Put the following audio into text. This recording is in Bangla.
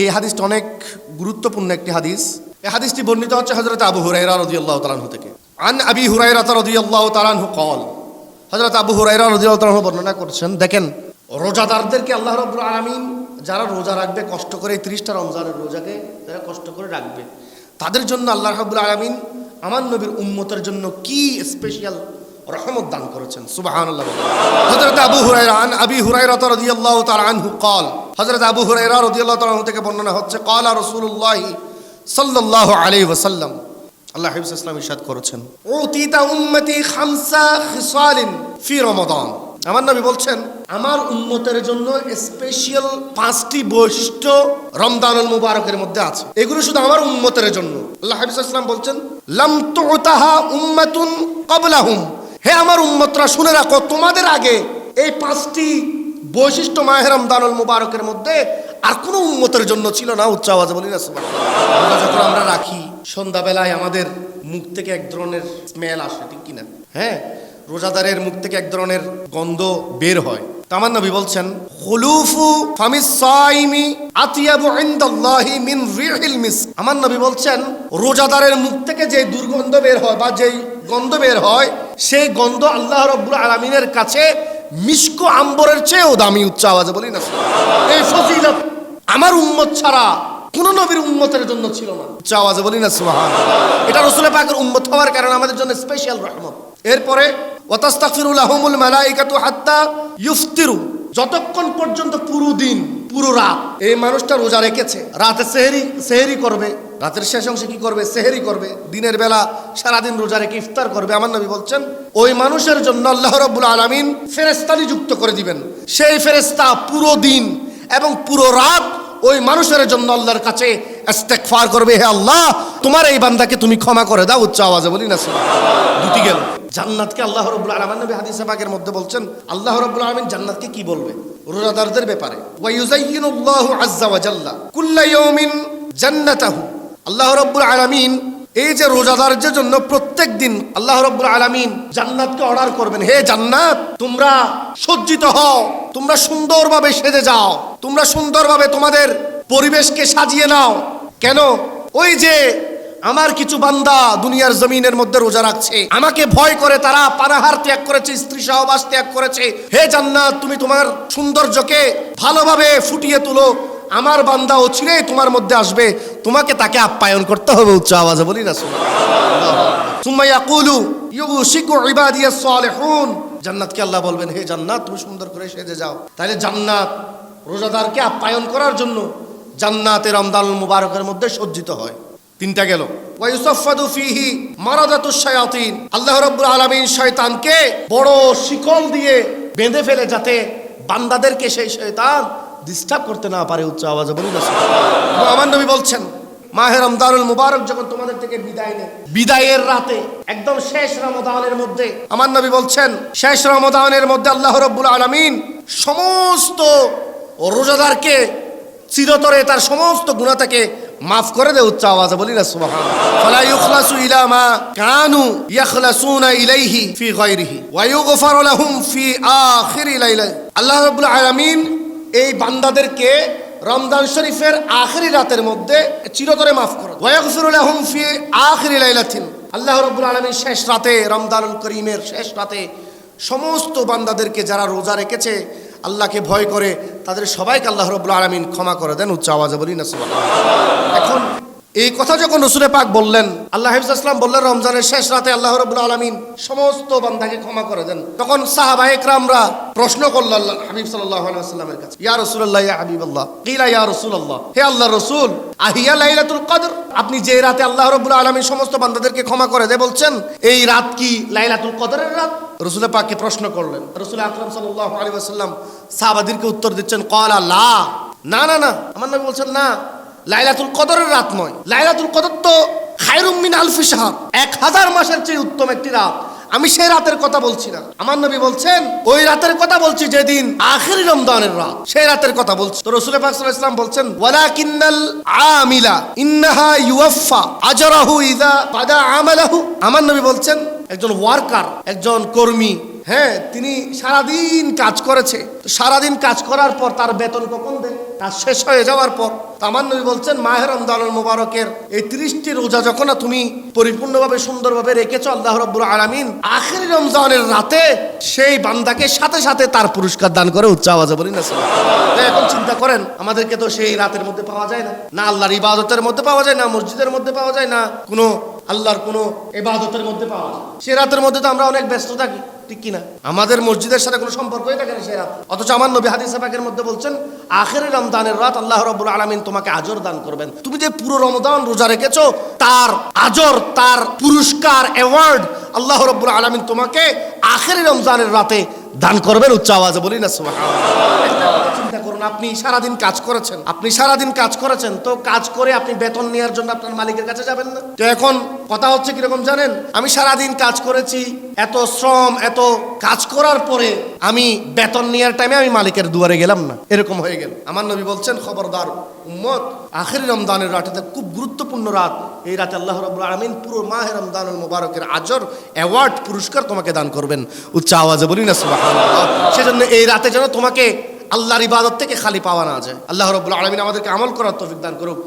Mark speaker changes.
Speaker 1: এই হাদিসটা অনেক গুরুত্বপূর্ণ একটি হাদিস। এই হাদিসটি বর্ণিত হচ্ছে হজরত আবু হুরাইরা রদি আল্লাহ তালানহু থেকে। আন আবি হুরাইরা রদি আল্লাহ তালানহু কল হজরত আবু হুরাইরা রদি আল্লাহ বর্ণনা করছেন, দেখেন, রোজাদারদেরকে আল্লাহ রব্বুল আলমিন যারা রোজা রাখবে, কষ্ট করে ত্রিশটা রমজানের রোজাকে তারা কষ্ট করে রাখবে। তাদের জন্য আল্লাহ রাবুল আলমিন আমার নবীর উম্মতের জন্য কি স্পেশাল রহমত দান করেছেন? সুবাহ হজরত আবু হুরাইরান আবি হুরাইরত রদি আল্লাহ তালানহু কল হজরত আবু হুরাইরা রদিয়াল্লাহ থেকে বর্ণনা হচ্ছে, কলা রসুল্লাহি সাল্লাহ আলী ওসাল্লাম আল্লাহ হাফিজ ইসলাম ইসাদ করেছেন ও তিতা উম্মতি খামসা খিসালিন ফি রমাদান। আমার নবী বলছেন, আমার উন্মতের জন্য স্পেশাল পাঁচটি বৈশিষ্ট্য রমদানুল মুবারকের মধ্যে আছে। এগুলো শুধু আমার উন্মতের জন্য। আল্লাহ হাফিজ ইসলাম বলছেন, লাম তুতাহা উম্মাতুন কবলাহুম হে আমার উম্মতরা, শুনে রাখো, তোমাদের আগে এই পাঁচটি বৈশিষ্ট্য মাহে রমদানুল মুবারকের মধ্যে আর কোনো উম্মতের জন্য ছিল না, উচ্চ আওয়াজে বলি না। রোজা যখন আমরা রাখি, সন্ধ্যাবেলায় আমাদের মুখ থেকে এক ধরনের স্মেল আসে, ঠিক কিনা? হ্যাঁ? রোজাদারের মুখ থেকে এক ধরনের গন্ধ বের হয়। তো আমার নবী বলছেন খুলুফু ফামিস সাইমি আতিয়াবু ইনদাল্লাহি মিন রিহিল মিস আমার নবী বলছেন, রোজাদারের মুখ থেকে যে দুর্গন্ধ বের হয় বা যেই গন্ধ বের হয়, সেই গন্ধ আল্লাহ রব্বুল আলামিনের কাছে মিষ্ক আম্বরের চেয়েও দামি উচ্চ আওয়াজে বলি না। এই ফজিলত আমার উম্মত ছাড়া কোন নবীর উম্মতের জন্য ছিল না। উচ্চ আওয়াজে বলি না সুবহান এটা রসুল পাকের উম্মত হওয়ার কারণে আমাদের জন্য স্পেশাল রহমত। এরপরে, ওয়াতাস্তাগফিরু লাহুমুল মালাইকাতু হাত্তা ইফতিরু যতক্ষণ পর্যন্ত পুরো দিন, পুরো রাত এই মানুষটা রোজা রেখেছে, রাতে সেহেরি সেহেরি করবে রাতের শেষ অংশে কি করবে? সেহেরি করবে। দিনের বেলা সারাদিন রোজা রেখে ইফতার করবে, আমার নবী বলছেন, ওই মানুষের জন্য আল্লাহ রব্বুল আলামিন ফেরেস্তা নিযুক্ত করে দিবেন। সেই ফেরেস্তা পুরো দিন এবং পুরো রাত ওই মানুষের জন্য আল্লাহর কাছে ইস্তেগফার করবে। হে আল্লাহ, তোমার এই বান্দাকে তুমি ক্ষমা করে দাও, উচ্চ আওয়াজে বলি না। দুটি গেল। জান্নাতকে আল্লাহ রব্বুল আলামিন, নবী হাদিসে পাকের মধ্যে বলছেন, আল্লাহ রব্বুল আলামিন জান্নাতকে কি বলবে? রোজাদারদের ব্যাপারে। ওয়া ইউযায়্যিনুল্লাহু আযজা ওয়া কুল্লা ইয়াউমিন জান্নাতাহু। আল্লাহ রব্বুল আলামিন এই যে রোজাদারদের জন্য প্রত্যেক দিন আল্লাহ রব্বুল আলামিন জান্নাতকে অর্ডার করবেন। হে জান্নাত, তোমরা সজ্জিত হও, তোমরা সুন্দরভাবে সেজে যাও, তোমরা সুন্দরভাবে তোমাদের পরিবেশকে সাজিয়ে নাও। কেন? ওই যে আমার কিছু বান্দা দুনিয়ার জমিনের মধ্যে রোজা রাখছে, আমাকে ভয় করে, তারা পানাহার ত্যাগ করেছে, স্ত্রী সহবাস ত্যাগ করেছে। হে জান্নাত, তুমি তোমার সৌন্দর্যকে ভালোভাবে ফুটিয়ে তুলো, আমার বান্দা ও চিরে তোমার মধ্যে আসবে। তোমাকে তাকে আপ্যায়ন করতে হবে উচ্চ আওয়াজে, বলি না জান্নাতকে আল্লাহ বলবেন, হে জান্নাত, তুমি সুন্দর করে সেজে যাও। তাহলে জান্নাত রোজাদারকে আপ্যায়ন করার জন্য জান্নাতে রমদান মুবারকের মধ্যে সজ্জিত হয়। তিনটা গেল। আল্লাহ রাব্বুল আলামিন শয়তানকে বড় শিকল দিয়ে বেঁধে ফেলে, যাতে বান্দাদেরকে সেই শয়তান ডিস্টার্ব করতে না পারে উচ্চ আওয়াজে বলি না আমার নবী বলছেন, মাহে রমদানুল মুবারক যখন তোমাদের থেকে বিদায় নেয়, বিদায়ের রাতে, একদম শেষ রমদানের মধ্যে, আমার নবী বলছেন, শেষ রমদানের মধ্যে আল্লাহ রব্বুল আলামিন সমস্ত রোজাদারকে চিরতরে তার সমস্ত গুণা থেকে মাফ করে দেয় উচ্চ আওয়াজে, বলি না সুবহান ফালা ইউখলাসু ইলা মা কানু ইয়াখলাসুনা ইলাইহি ফি গায়রিহি ওয়া ইউগফারু লাহুম ফি আখিরি লাইলা আল্লাহ রাব্বুল আলামিন এই বান্দাদেরকে রমজান শরীফের আখেরি রাতের মধ্যে চিরতরে মাফ করো। আল্লাহ রবুল আলমীর শেষ রাতে রমদান করিমের শেষ রাতে সমস্ত বান্দাদেরকে যারা রোজা রেখেছে, আল্লাহকে ভয় করে, তাদের সবাইকে আল্লাহ রব্বুল আলমিন ক্ষমা করে দেন। উচ্চ আওয়াজে বলি না এখন এই কথা যখন রসুলে পাক বললেন, আল্লাহ আসলাম বললেন, রমজানের শেষ রাতে আল্লাহ রব্বুল আলমিন সমস্ত বান্দাকে ক্ষমা করে দেন। তখন সাহাবা প্রশ্ন করল আল্লাহ হাবিব সাল্লাহ কাছে, ইয়া রসুল্লাহ ইয়া হাবিব আল্লাহ কিলা ইয়া রসুল আল্লাহ হে আল্লাহ রসুল, আহিয়া লাইলাতুল কদর? আপনি যে রাতে আল্লাহ রব্বুল আলমিন সমস্ত বান্দাদেরকে ক্ষমা করে দে বলছেন, এই রাত কি লাইলাতুল কদরের রাত? রসুলের পাককে প্রশ্ন করলেন। রসুল আকরাম সাল্লাহ আলী আসাল্লাম সাহাবাদিরকে উত্তর দিচ্ছেন কলা লা। না না না। আমার নাম বলছেন, না। লাইলাতুল কদরের রাত নয়। লাইলাতুল কদর তো খায়রুম মিন আলফি সাহাব এক হাজার মাসের চেয়ে উত্তম একটি রাত। আমি সেই রাতের কথা বলছি না। আমার নবী বলছেন, ওই রাতের কথা বলছি যেদিন আখেরি রমজানের রাত। সেই রাতের কথা বলছি। তো রসুল ওয়াসাল্লাম বলছেন আমিলা ইন্নাহা ইউয়াফা আজরাহু ইযা বাদা আমালাহু। আমার নবী বলছেন, একজন ওয়ার্কার, একজন কর্মী হ্যাঁ তিনি সারাদিন কাজ করেছে। সারাদিন কাজ করার পর তার বেতন কখন দেয় কাজ শেষ হয়ে যাওয়ার পর তামান নবী বলছেন, মাহের রমদানুল মুবারকের এই তিরিশটি রোজা যখন তুমি পরিপূর্ণভাবে সুন্দরভাবে রেখেছো আল্লাহ রব্বুল আলামিন, আখেরি রমজানের রাতে সেই বান্দাকে সাথে সাথে তার পুরস্কার দান করে উচ্চ আওয়াজে বলি না এখন চিন্তা করেন, আমাদেরকে তো সেই রাতের মধ্যে পাওয়া যায় না। না আল্লাহর ইবাদতের মধ্যে পাওয়া যায়, না মসজিদের মধ্যে পাওয়া যায়, না কোনো আল্লাহর কোনো ইবাদতের মধ্যে পাওয়া যায়। সে রাতের মধ্যে তো আমরা অনেক ব্যস্ত থাকি। ঠিক কিনা? আমাদের মসজিদের সাথে কোনো সম্পর্কই থাকে না সেই রাত অথচ আমার নবী হাদিস পাকের মধ্যে বলছেন, আখের রমদানের রাত আল্লাহ রব্বুল আলমিন তোমাকে আজর দান করবেন। তুমি যে পুরো রমদান রোজা রেখেছো, তার আজর, তার পুরস্কার অ্যাওয়ার্ড আল্লাহ রব্বুল আলমিন তোমাকে আখের রমজানের রাতে দান করবেন, উচ্চ আওয়াজে বলি না, সুবহানাল্লাহ। চিন্তা করুন, আপনি সারাদিন কাজ করেছেন। আপনি সারাদিন কাজ করেছেন, তো কাজ করে আপনি বেতন নেওয়ার জন্য আপনার মালিকের কাছে যাবেন না। তো এখন কথা হচ্ছে কীরকম জানেন, আমি সারাদিন কাজ করেছি, এত শ্রম, এত কাজ করার পরে আমি বেতন নেওয়ার টাইমে আমি মালিকের দুয়ারে গেলাম না। এরকম হয়ে গেল। আমার নবী বলছেন, খবরদার উম্মত, আখেরি রমদানের রাতে খুব গুরুত্বপূর্ণ রাত। এই রাতে আল্লাহ রবুল আলমিন পুরো মাহে রমদানুল মুবারকের আজর অ্যাওয়ার্ড পুরস্কার তোমাকে দান করবেন। উচ্চ আওয়াজে বলি না। সেজন্য এই রাতে যেন তোমাকে আল্লাহর ইবাদত থেকে খালি পাওয়া না যায়। আল্লাহ রব্লা আলমিন আমাদেরকে আমল করার তফিক দান করুক।